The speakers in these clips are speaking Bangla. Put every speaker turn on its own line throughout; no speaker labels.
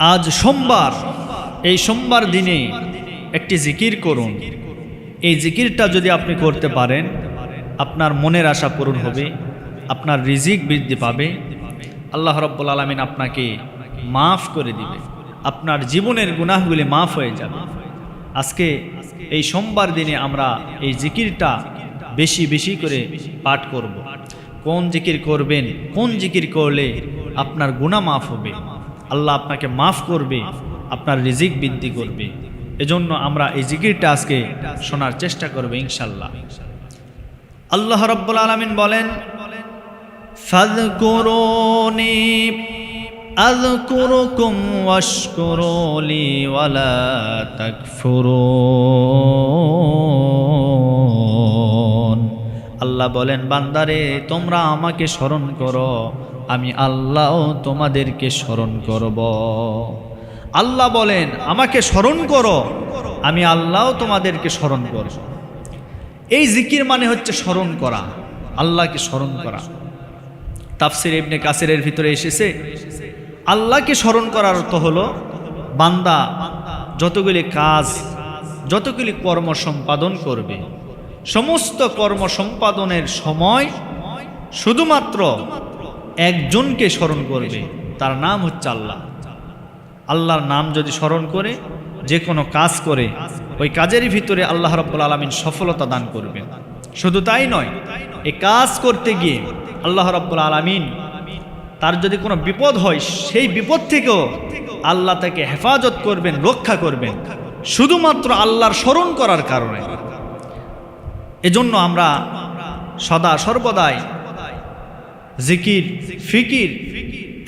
আজ সোমবার। এই সোমবার দিনে একটি জিকির করুন। এই জিকিরটা যদি আপনি করতে পারেন, আপনার মনের আশা পূরণ হবে, আপনার রিজিক বৃদ্ধি পাবে, আল্লাহ রব্বুল আলমিন আপনাকে মাফ করে দিবে। আপনার জীবনের গুনাহগুলি মাফ হয়ে যাবে। আজকে এই সোমবার দিনে আমরা এই জিকিরটা বেশি বেশি করে পাঠ করব। কোন জিকির করবেন, কোন জিকির করলে আপনার গুণা মাফ হবে? আল্লাহ আপনাকে মাফ করবে, আপনার রিজিক বৃদ্ধি করবে। এজন্য আমরা এই জিকিরটা আজকে শোনার চেষ্টা করব ইনশাল্লাহ। আল্লাহ রব্বুল আলমিন বলেন ওয়ালা তাকফুরুন। আল্লাহ বলেন, বান্দারে, তোমরা আমাকে স্মরণ করো, আমি আল্লাহ তোমাদেরকে স্মরণ করব। আল্লাহ বলেন, আমাকে স্মরণ করো, আমি আল্লাহ তোমাদেরকে স্মরণ করব। এই জিকির মানে হচ্ছে স্মরণ করা, আল্লাহকে স্মরণ করা। তাফসির ইবনে কাসিরের ভিতরে এসেছে, আল্লাহকে স্মরণ করার অর্থ হলো, বান্দা যতগুলি কাজ, যতগুলি কর্ম সম্পাদন করবে সমস্ত কর্ম সম্পাদনের সময় শুধুমাত্র একজনকে স্মরণ করবে। তার নাম হচ্ছে আল্লাহ। আল্লাহর নাম যদি স্মরণ করে, যে কোনো কাজ করে, ওই কাজের ভিতরে আল্লাহ রব্বুল আলমিন সফলতা দান করবেন। শুধু তাই নয় এই কাজ করতে গিয়ে আল্লাহ রব্বুল আলমিন তার যদি কোনো বিপদ হয়, সেই বিপদ থেকেও আল্লাহ তাকে হেফাজত করবেন, রক্ষা করবেন। শুধুমাত্র আল্লাহর স্মরণ করার কারণে। এজন্য আমরা সদা সর্বদাই জিকির, ফিকির,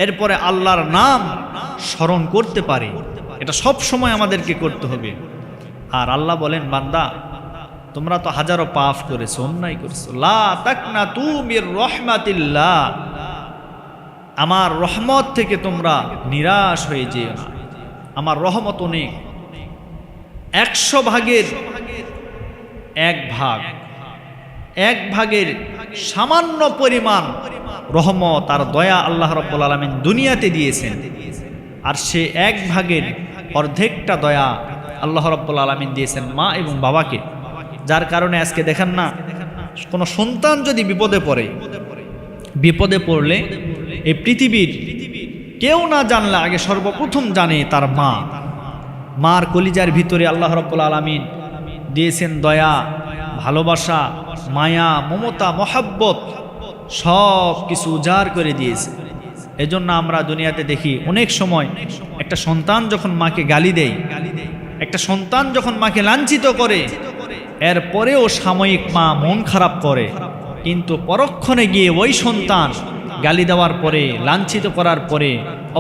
এরপরে আল্লাহর নাম স্মরণ করতে পারি। এটা সব সময় আমাদেরকে করতে হবে। আর আল্লাহ বলেন, বান্দা, তোমরা তো হাজারো পাপ করেছ, অন্যায় করেছ। লা তাকনা তুমির আমার রহমত থেকে তোমরা নিরাশ হয়ে যেও না। আমার রহমত অনেক। একশো ভাগের এক ভাগ। এক ভাগের সামান্য পরিমাণ রহমত আর দয়া আল্লাহ রব্বুল আলমিন দুনিয়াতে দিয়েছেন। আর সে এক ভাগের অর্ধেকটা দয়া আল্লাহ রব্বুল আলমিন দিয়েছেন মা এবং বাবাকে। যার কারণে আজকে দেখেন না, কোনো সন্তান যদি বিপদে পড়ে, বিপদে পড়লে এই পৃথিবীর কেউ না জানলে আগে সর্বপ্রথম জানে তার মা। মার কলিজার ভিতরে আল্লাহ রব্বুল আলমিন দিয়েছেন দয়া ভালোবাসা, মায়া, মমতা, মহাব্বত সব কিছু উজাড় করে দিয়েছে। এজন্য আমরা দুনিয়াতে দেখি অনেক সময় একটা সন্তান যখন মাকে গালি দেয়, একটা সন্তান যখন মাকে লাঞ্ছিত করে এরপরেও সাময়িক মা মন খারাপ করে। কিন্তু পরক্ষণে গিয়ে ওই সন্তান গালি দেওয়ার পরে, লাঞ্ছিত করার পরে,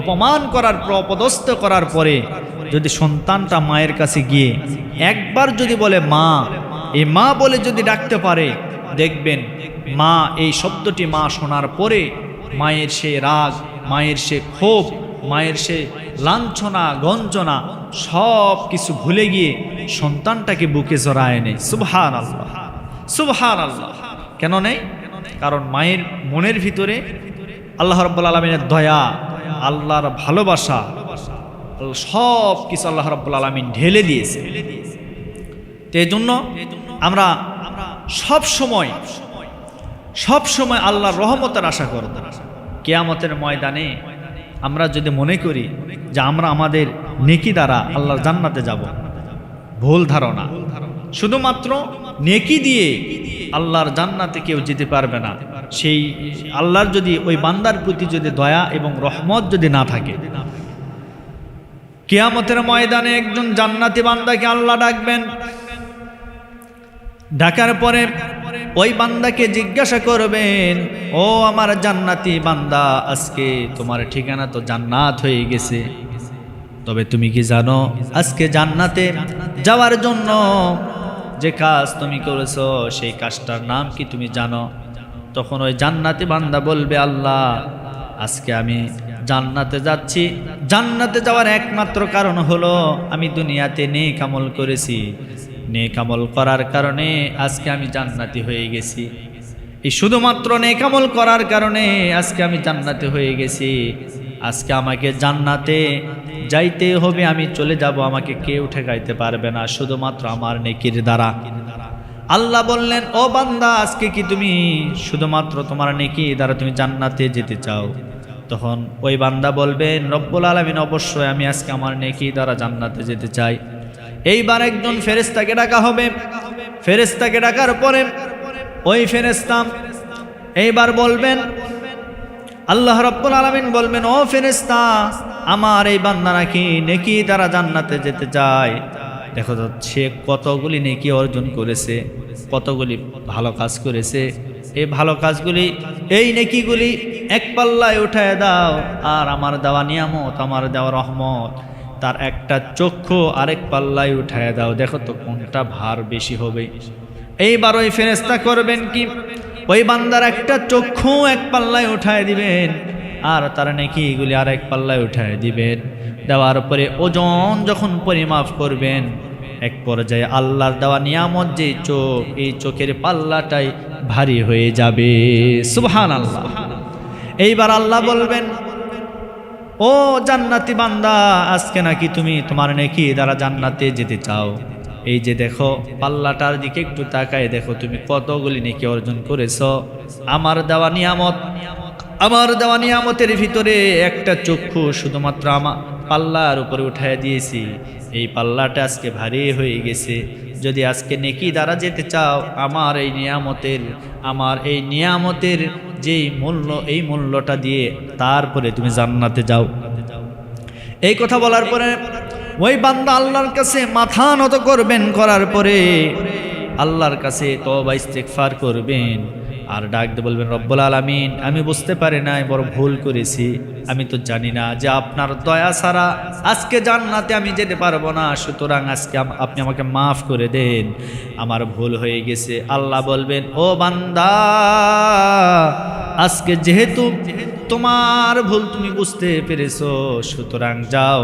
অপমান করার পর, অপদস্থ করার পরে, যদি সন্তানটা মায়ের কাছে গিয়ে একবার যদি বলে, মা এই মা বলে যদি ডাকতে পারে, দেখবেন মা এই শব্দটি মা শোনার পরে মায়ের সে রাগ, মায়ের সে ক্ষোভ, মায়ের সে লাঞ্ছনা, গঞ্জনা, সব কিছু ভুলে গিয়ে সন্তানটাকে বুকে জড়ায় নেই সুবহান আল্লাহ সুবহান আল্লাহ কেন নেই? কারণ মায়ের মনের ভিতরে আল্লাহ রব্বুল আলমিনের দয়া, আল্লাহর ভালোবাসা, সব কিছু আল্লাহ রব্বুল আলমিন ঢেলে দিয়েছে। তো এই জন্য আমরা সব সময় সব সময় আল্লাহর রহমতের আশা করব। কেয়ামতের ময়দানে আমরা যদি মনে করি যে আমরা আমাদের নেকি দ্বারা আল্লাহর জান্নাতে যাব, ভুল ধারণা। শুধুমাত্র নেকি দিয়ে আল্লাহর জান্নাতে কেউ যেতে পারবে না। সেই আল্লাহর যদি ওই বান্দার প্রতি যদি দয়া এবং রহমত যদি না থাকে, কেয়ামতের ময়দানে একজন জান্নাতি বান্দাকে আল্লাহ ডাকবেন। ডাকার পরে ওই বান্দাকে জিজ্ঞাসা করবেন, ও আমার জান্নাতি বান্দা, আজকে তোমার ঠিকানা তো জান্নাত হয়ে গেছে। তবে তুমি কি জানো, আজকে জান্নাতে যাওয়ার জন্য যে কাজ তুমি করেছ, সেই কাজটার নাম কি তুমি জানো? তখন ওই জান্নাতি বান্দা বলবে, আল্লাহ, আজকে আমি জান্নাতে যাচ্ছি। জান্নাতে যাওয়ার একমাত্র কারণ হলো, আমি দুনিয়াতে নেই কামল করেছি। নেক আমল করার কারণে আজকে আমি জান্নাতি হয়ে গেছি। এই শুধুমাত্র নেকামল করার কারণে আজকে আমি জান্নাতি হয়ে গেছি। আজকে আমাকে জান্নাতে যাইতে হবে, আমি চলে যাব, আমাকে কেউ ঠেকাইতে পারবে না, শুধুমাত্র আমার নেকির দ্বারা। আল্লাহ বললেন, ও বান্দা, আজকে কি তুমি শুধুমাত্র তোমার নেকি দ্বারা তুমি জান্নাতে যেতে চাও? তখন ওই বান্দা বলবেন রব্বুল আলমিন, অবশ্যই আমি আজকে আমার নেকি দ্বারা জান্নাতে যেতে চাই। এইবার একজন ফেরেস্তাকে ডাকা হবে। ফেরেস্তাকে ডাকার পরে ওই ফেরেস্তাম এইবার বলবেন, আল্লাহ রব্বুল আলমিন বলবেন, ও ফেরেস্তা আমার এই বান্দা নাকি নেকি তারা জান্নাতে যেতে চায়। দেখো তো, সে কতগুলি নেকি অর্জন করেছে, কতগুলি ভালো কাজ করেছে। এই ভালো কাজগুলি, এই নেকিগুলি এক পাল্লায় উঠায় দাও, আর আমার দেওয়া নিয়ামত, আমার দেওয়া রহমত। তার একটা চক্ষু আরেক পাল্লায় উঠায় দাও। দেখো তো কোনটা ভার বেশি হবে। এইবার ওই ফেরেস্তা করবেন কি? ওই বান্দার একটা চক্ষু এক পাল্লায় উঠায় দিবেন আর তারা নাকি এগুলি আর এক পাল্লায় উঠায় দিবেন। দেওয়ার পরে ওজন যখন পরিমাপ করবেন, এক পর্যায়ে আল্লাহর দেওয়া নিয়ামত যে চোখ, এই চোখের পাল্লাটাই ভারী হয়ে যাবে। সুবহান আল্লাহ এইবার আল্লাহ বলবেন ও জান্নাতি বান্দা, আজকে নাকি তুমি তোমার নাকি দ্বারা জান্নাতে যেতে চাও? এই যে দেখো, পাল্লাটার দিকে একটু তাকায় দেখো তুমি কতগুলি নাকি অর্জন করেছ। আমার দেওয়া নিয়ামত, আমার দেওয়া নিয়ামতের ভিতরে একটা চক্ষু শুধুমাত্র আমার পাল্লার উপরে উঠায় দিয়েছি। এই পাল্লাটা আজকে ভারী হয়ে গেছে। যদি আজকে নেকি দ্বারা যেতে চাও, আমার এই নিয়ামতের, আমার এই নিয়ামতের যেই মূল্য, এই মূল্যটা দিয়ে তারপরে তুমি জান্নাতে যাও। এই কথা বলার পরে, ওই বান্দা আল্লাহর কাছে মাথা নত করবেন, করার পরে আল্লাহর কাছে তবা ইস্তেকফার করবেন। আর ডাক দিয়ে বলবেন, রব্বুল আলমিন, আমি বুঝতে পারি নাই, বড় ভুল করেছি। আমি তো জানি না যে আপনার দয়া ছাড়া আজকে জান্নাতে আমি যেতে পারব না। সুতরাং আজকে আপনি আমাকে মাফ করে দেন। আমার ভুল হয়ে গেছে। আল্লাহ বলবেন, ও বান্দা, আজকে যেহেতু তোমার ভুল তুমি বুঝতে পেরেছ, সুতরাং যাও।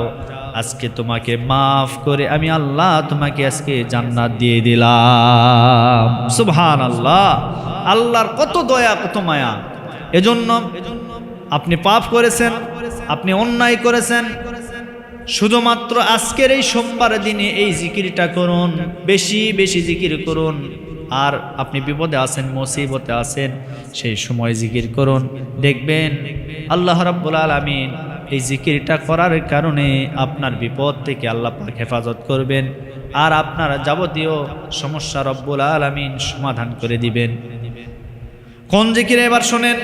আজকে তোমাকে মাফ করে আমি আল্লাহ তোমাকে আজকে জান্নাত দিয়ে দিলাম। সুবহান আল্লাহ আল্লাহর কত দয়া, কত মায়া। এজন্য আপনি পাপ করেছেন, আপনি অন্যায় করেছেন। শুধুমাত্র আজকের এই সোমবার দিনে এই জিকিরটা করুন, বেশি বেশি জিকির করুন। আর আপনি বিপদে আছেন, মুসিবতে আছেন, সেই সময় জিকির করুন। দেখবেন আল্লাহ রাব্বুল আলামিন এই জিকিরটা করার কারণে আপনার বিপদ থেকে আল্লাহ হেফাজত করবেন আর আপনার যাবতীয় সমস্যা রব্বুল আলামিন সমাধান করে দিবেন। কোন জিকির এবার শোনেন?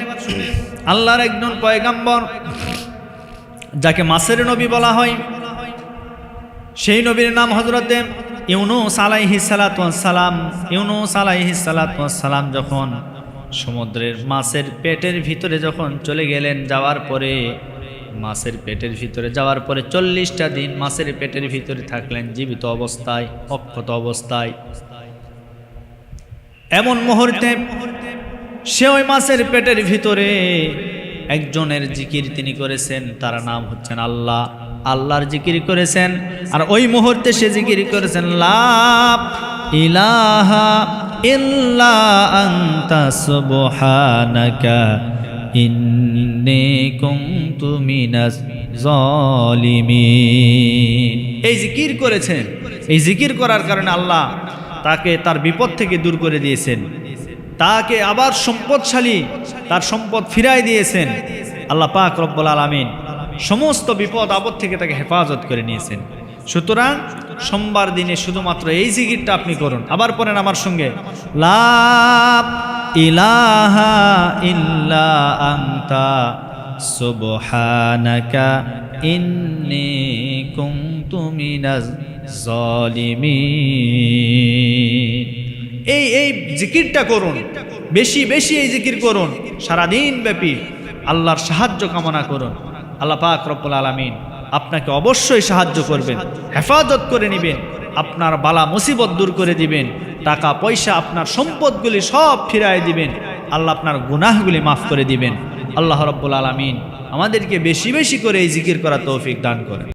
আল্লাহর একজন পয়গাম্বর, যাকে মাসের নবী বলা হয়, সেই নবীর নাম হজরতে ইউনুস আলাইহি সালাম ইউনুস আলাইহি সালাম যখন সমুদ্রের মাছের পেটের ভিতরে যখন চলে গেলেন, যাওয়ার পরে মাছের পেটের ভিতরে যাওয়ার পরে চল্লিশটা দিন মাছের পেটের ভিতরে থাকলেন, জীবিত অবস্থায়, অক্ষত অবস্থায়। এমন মুহূর্তে সে ওই মাছের পেটের ভিতরে একজনের জিকির তিনি করেছেন, তার নাম হচ্ছেন আল্লাহ। আল্লাহর জিকির করেছেন। আর ওই মুহূর্তে সে জিকির করেছেন, লাভ ইলাহা এই জিকির করেছেন। এই জিকির করার কারণে আল্লাহ তাকে তার বিপদ থেকে দূর করে দিয়েছেন। তাকে আবার সম্পদশালী, তার সম্পদ ফিরাই দিয়েছেন। আল্লাহ পাক রব্বুল আলমিন সমস্ত বিপদ আপদ থেকে তাকে হেফাজত করে নিয়েছেন। সুতরাং সোমবার দিনে শুধুমাত্র এই জিকিরটা আপনি করুন। আবার পড়েন আমার সঙ্গে লাভ ইলাহা ইল্লা আন্তা সুবহানাকা ইন্নী কুনতু মিনাজ জালিমিন এই এই জিকিরটা করুন। বেশি বেশি এই জিকির করুন। সারাদিন ব্যাপী আল্লাহর সাহায্য কামনা করুন। আল্লাহ পাক রব্বুল আলমিন আপনাকে অবশ্যই সাহায্য করবেন, হেফাজত করে নেবেন, আপনার বালা মুসিবত দূর করে দিবেন, টাকা, পয়সা, আপনার সম্পদগুলি সব ফিরায় দিবেন, আল্লাহ আপনার গুনাহগুলি মাফ করে দিবেন। আল্লাহ রব্বুল আলমিন আমাদেরকে বেশি বেশি করে এই জিকির করা তৌফিক দান করেন।